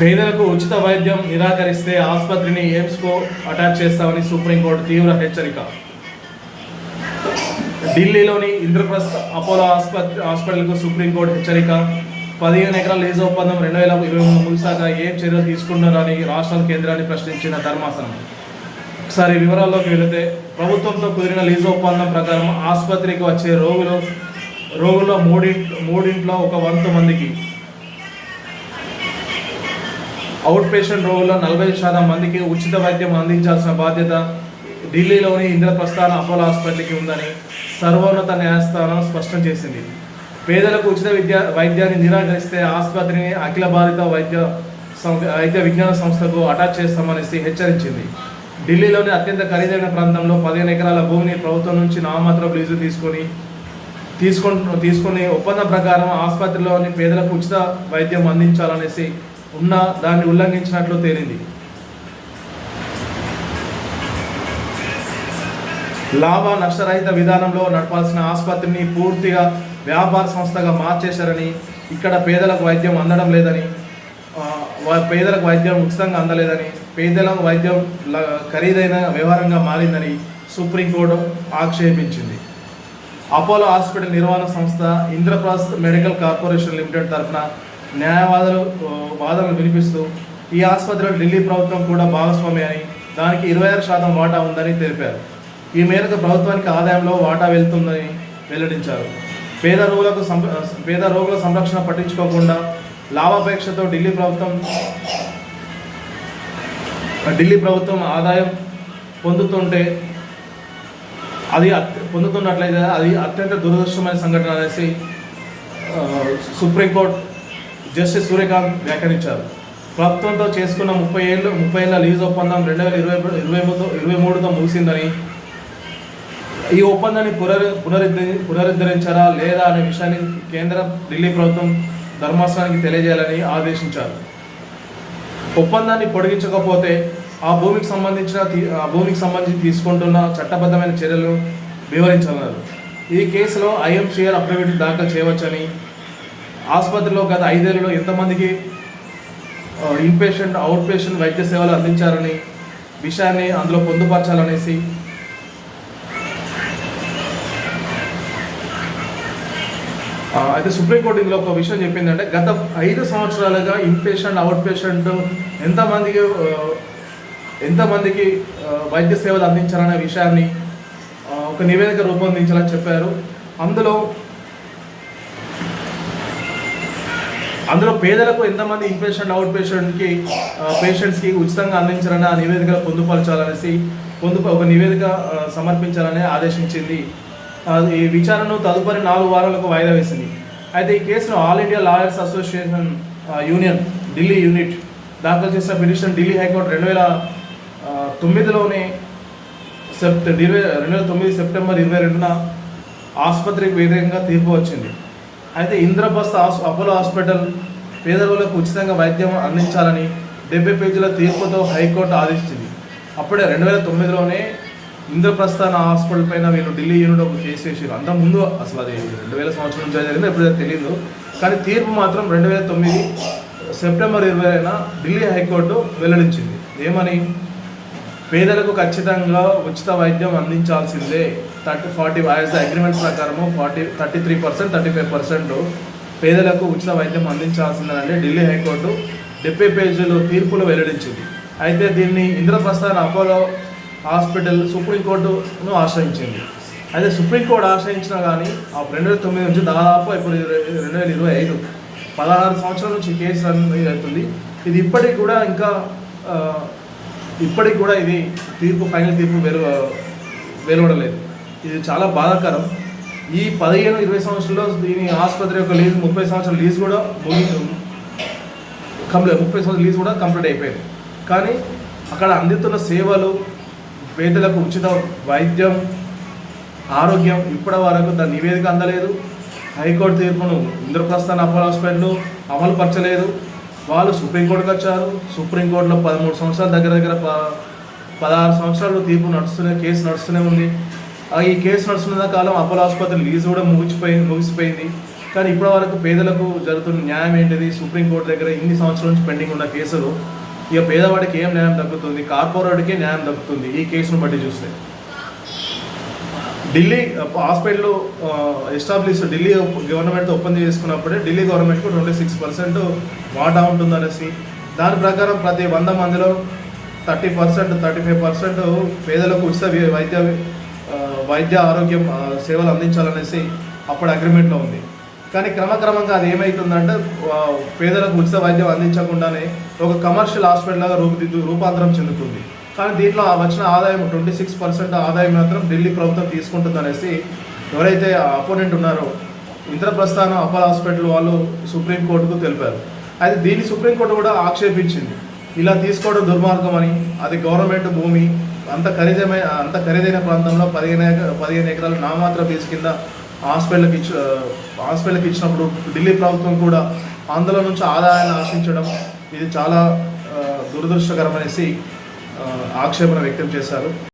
పేదలకు ఉచిత వైద్యం నిరాకరిస్తే ఆసుపత్రిని ఎయిమ్స్కు అటాచ్ చేస్తామని సుప్రీంకోర్టు తీవ్ర హెచ్చరిక. ఢిల్లీలోని ఇంద్రప్రస్థ అపోలో ఆసుపత్రి హాస్పిటల్కు సుప్రీంకోర్టు హెచ్చరిక. పదిహేను ఎకరాల లీజు ఒప్పందం రెండు వేల ఇరవై మూడు ముగిసాక ఏం చర్యలు తీసుకున్నారని రాష్ట్రాల కేంద్రాన్ని ప్రశ్నించిన ధర్మాసనం. ఒకసారి వివరాల్లోకి వెళితే ప్రభుత్వంతో కుదిరిన లీజు ఒప్పందం ప్రకారం ఆసుపత్రికి వచ్చే రోగులు రోగుల్లో మూడింట్ మూడింట్లో ఒక వంతు మందికి అవుట్ పేషెంట్ రోగుల్లో నలభై శాతం మందికి ఉచిత వైద్యం అందించాల్సిన బాధ్యత ఢిల్లీలోని ఇంద్రప్రస్థాన అపోలో హాస్పిటల్కి ఉందని సర్వోన్నత న్యాయస్థానం స్పష్టం చేసింది. పేదలకు ఉచిత విద్య వైద్యాన్ని నిరాకరిస్తే ఆసుపత్రిని అఖిల భారత వైద్య సం- వైద్య విజ్ఞాన సంస్థకు అటాచ్ చేస్తామనేసి హెచ్చరించింది. ఢిల్లీలోని అత్యంత ఖరీదైన ప్రాంతంలో పదిహేను ఎకరాల భూమిని ప్రభుత్వం నుంచి నామమాత్రం లీజు తీసుకొని తీసుకొని తీసుకుని ఒప్పందం ప్రకారం ఆసుపత్రిలోని పేదలకు ఉచిత వైద్యం అందించాలనేసి ఉన్న దాన్ని ఉల్లంఘించినట్లు తేలింది. లాభ నష్టరహిత విధానంలో నడపాల్సిన ఆసుపత్రిని పూర్తిగా వ్యాపార సంస్థగా మార్చేశారని ఇక్కడ పేదలకు వైద్యం అందడం లేదని పేదలకు వైద్యం ఉచితంగా అందలేదని పేదలకు వైద్యం ఖరీదైన వ్యవహారంగా మారిందని సుప్రీంకోర్టు ఆక్షేపించింది. అపోలో హాస్పిటల్ నిర్వహణ సంస్థ ఇంద్రప్రస్థ్ మెడికల్ కార్పొరేషన్ లిమిటెడ్ తరఫున న్యాయవాదులు వాదనలు వినిపిస్తూ ఈ ఆసుపత్రిలో ఢిల్లీ ప్రభుత్వం కూడా భాగస్వామి అని దానికి ఇరవై ఆరు శాతం వాటా ఉందని తెలిపారు. ఈ మేరకు ప్రభుత్వానికి ఆదాయంలో వాటా వెళ్తుందని వెల్లడించారు. పేద రోగులకు సం పేద రోగుల సంరక్షణ పట్టించుకోకుండా లాభాపేక్షతో ఢిల్లీ ప్రభుత్వం ఢిల్లీ ప్రభుత్వం ఆదాయం పొందుతుంటే అది పొందుతున్నట్లయితే అది అత్యంత దురదృష్టమైన సంఘటన అనేసి సుప్రీంకోర్టు జస్టిస్ సూర్యకాంత్ వ్యాఖ్యానించారు. ప్రభుత్వంతో చేసుకున్న ముప్పై ఏళ్ళు ముప్పై ఏళ్ళ లీజ్ ఒప్పందం రెండు వేల ఇరవై ఇరవై మూడు ఇరవై మూడుతో ముగిసిందని ఈ ఒప్పందాన్ని పునరు పునరుద్ధరి పునరుద్ధరించారా లేదా అనే విషయాన్ని కేంద్ర ఢిల్లీ ప్రభుత్వం ధర్మాసనానికి తెలియజేయాలని ఆదేశించారు. ఒప్పందాన్ని పొడిగించకపోతే ఆ భూమికి సంబంధించిన ఆ భూమికి సంబంధించి తీసుకుంటున్న చట్టబద్ధమైన చర్యలు వివరించాలన్నారు. ఈ కేసులో ఐఎంసీఆర్ అఫిడవిట్ దాఖలు చేయవచ్చని ఆసుపత్రిలో గత ఐదేళ్ళలో ఎంతమందికి ఇన్పేషెంట్ అవుట్ పేషెంట్ వైద్య సేవలు అందించారని విషయాన్ని అందులో పొందుపరచాలనేసి అయితే సుప్రీంకోర్టు ఇందులో ఒక విషయం చెప్పిందంటే గత ఐదు సంవత్సరాలుగా ఇన్పేషెంట్ అవుట్ పేషెంట్ ఎంతమందికి ఎంతమందికి వైద్య సేవలు అందించాలనే విషయాన్ని ఒక నివేదిక రూపొందించాలని చెప్పారు. అందులో అందులో పేదలకు ఎంతమంది ఇన్పేషెంట్ అవుట్ పేషెంట్కి పేషెంట్స్కి ఉచితంగా అందించాలని ఆ నివేదిక పొందుపరచాలనేసి పొందు ఒక నివేదిక సమర్పించాలని ఆదేశించింది. ఈ విచారణను తదుపరి నాలుగు వారాలకు వాయిదా వేసింది. అయితే ఈ కేసును All India lawyers association union Delhi unit దాఖలు చేసిన పిటిషన్ ఢిల్లీ హైకోర్టు రెండు వేల తొమ్మిదిలోనే సెప్ట ఇరవై రెండు వేల తొమ్మిది సెప్టెంబర్ ఇరవై రెండున ఆసుపత్రికి వ్యతిరేకంగా తీర్పు వచ్చింది. అయితే ఇంద్రప్రస్థ అపోలో హాస్పిటల్ పేదలకు ఉచితంగా వైద్యం అందించాలని డెబ్బై పేజీల తీర్పుతో హైకోర్టు ఆదేశించింది. అప్పుడే రెండు వేల తొమ్మిదిలోనే ఇంద్రప్రస్థాన హాస్పిటల్ పైన వీళ్ళు ఢిల్లీ యూనిట్ ఒక కేసు వేసారు అంత ముందు అసలు అది రెండు వేల సంవత్సరం నుంచి జరిగింది ఎప్పుడైతే తెలియదు కానీ తీర్పు మాత్రం రెండు వేల తొమ్మిది సెప్టెంబర్ ఇరవైన ఢిల్లీ హైకోర్టు వెల్లడించింది. ఏమని? పేదలకు ఖచ్చితంగా ఉచిత వైద్యం అందించాల్సిందే. Thirty forty as the agreement ప్రకారము forty thirty three percent thirty five percent పేదలకు ఉచిత వైద్యం అందించాల్సిందని ఢిల్లీ హైకోర్టు డెబ్బై పేజీలు తీర్పులు వెల్లడించింది. అయితే దీన్ని ఇంద్రప్రస్థాన్ అపోలో హాస్పిటల్ సుప్రీంకోర్టును ఆశ్రయించింది. అయితే సుప్రీంకోర్టు ఆశ్రయించినా కానీ ఆ రెండు వేల తొమ్మిది నుంచి దాదాపు ఇప్పుడు రెండు వేల ఇరవై ఐదు పదహారు సంవత్సరాల నుంచి కేసు రన్ అవుతుంది. ఇది ఇప్పటికి కూడా ఇంకా ఇప్పటికి కూడా ఇది తీర్పు ఫైనల్ తీర్పు వెలు వెలువడలేదు. ఇది చాలా బాధాకరం. ఈ పదిహేను ఇరవై సంవత్సరాల్లో దీని ఆసుపత్రి యొక్క లీజ్ ముప్పై సంవత్సరాల లీజ్ కూడా ముగి కంప్లీట్ ముప్పై సంవత్సరాల లీజ్ కూడా కంప్లీట్ అయిపోయింది. కానీ అక్కడ అందుతున్న సేవలు పేదలకు ఉచిత వైద్యం ఆరోగ్యం ఇప్పటి వరకు దాని నివేదిక అందలేదు. హైకోర్టు తీర్పును ఇంద్రప్రస్థాన్ అపోలో హాస్పిటల్ అమలు పరచలేదు వాళ్ళు సుప్రీంకోర్టుకు వచ్చారు. సుప్రీంకోర్టులో పదమూడు సంవత్సరాల దగ్గర దగ్గర ప పదహారు సంవత్సరాలు తీర్పు నడుస్తూనే కేసు నడుస్తూనే ఉంది. ఈ కేసు నడుస్తున్న కాలం అపోలో ఆసుపత్రి లీజు కూడా ముగిసిపోయింది ముగిసిపోయింది. కానీ ఇప్పటి వరకు పేదలకు జరుగుతున్న న్యాయం ఏంటిది? సుప్రీంకోర్టు దగ్గర ఇన్ని సంవత్సరాల నుంచి పెండింగ్ ఉన్న కేసులు ఇక పేదవాడికి ఏం న్యాయం దక్కుతుంది? కార్పొరేట్కే న్యాయం దక్కుతుంది ఈ కేసును బట్టి చూస్తే. ఢిల్లీ హాస్పిటల్ ఎస్టాబ్లిష్ ఢిల్లీ గవర్నమెంట్తో ఒప్పందం చేసుకున్నప్పుడే ఢిల్లీ గవర్నమెంట్కు ట్వంటీ సిక్స్ పర్సెంట్ వాటా ఉంటుందనేసి. దాని ప్రకారం ప్రతి వంద మందిలో thirty percent thirty five percent పేదలకు ఉచిత వైద్య వైద్య ఆరోగ్యం సేవలు అందించాలనేసి అప్పుడు అగ్రిమెంట్లో ఉంది. కానీ క్రమక్రమంగా అది ఏమవుతుందంటే పేదలకు ఉచిత వైద్యం అందించకుండానే ఒక కమర్షియల్ హాస్పిటల్ లాగా రూపుదిద్దు రూపాంతరం చెందుతుంది. కానీ దీంట్లో ఆ వచ్చిన ఆదాయం ట్వంటీ సిక్స్ పర్సెంట్ ఆదాయం మాత్రం ఢిల్లీ ప్రభుత్వం తీసుకుంటుందనేసి ఎవరైతే అపోనెంట్ ఉన్నారో ఇంద్రప్రస్థానం అపోలో హాస్పిటల్ వాళ్ళు సుప్రీంకోర్టుకు తెలిపారు. అయితే దీన్ని సుప్రీంకోర్టు కూడా ఆక్షేపించింది. ఇలా తీసుకోవడం దుర్మార్గం అని అది గవర్నమెంట్ భూమి అంత ఖరీదమైన అంత ఖరీదైన ప్రాంతంలో పదిహేను ఎక- పదిహేను ఎకరాలు నామాత్ర బేస్ కింద హాస్పిటల్కి ఇచ్చి హాస్పిటల్కి ఇచ్చినప్పుడు ఢిల్లీ ప్రభుత్వం కూడా అందులో నుంచి ఆదాయాన్ని ఆశించడం ఇది చాలా దురదృష్టకరమనేసి ఆక్షేపణ వ్యక్తం చేశారు.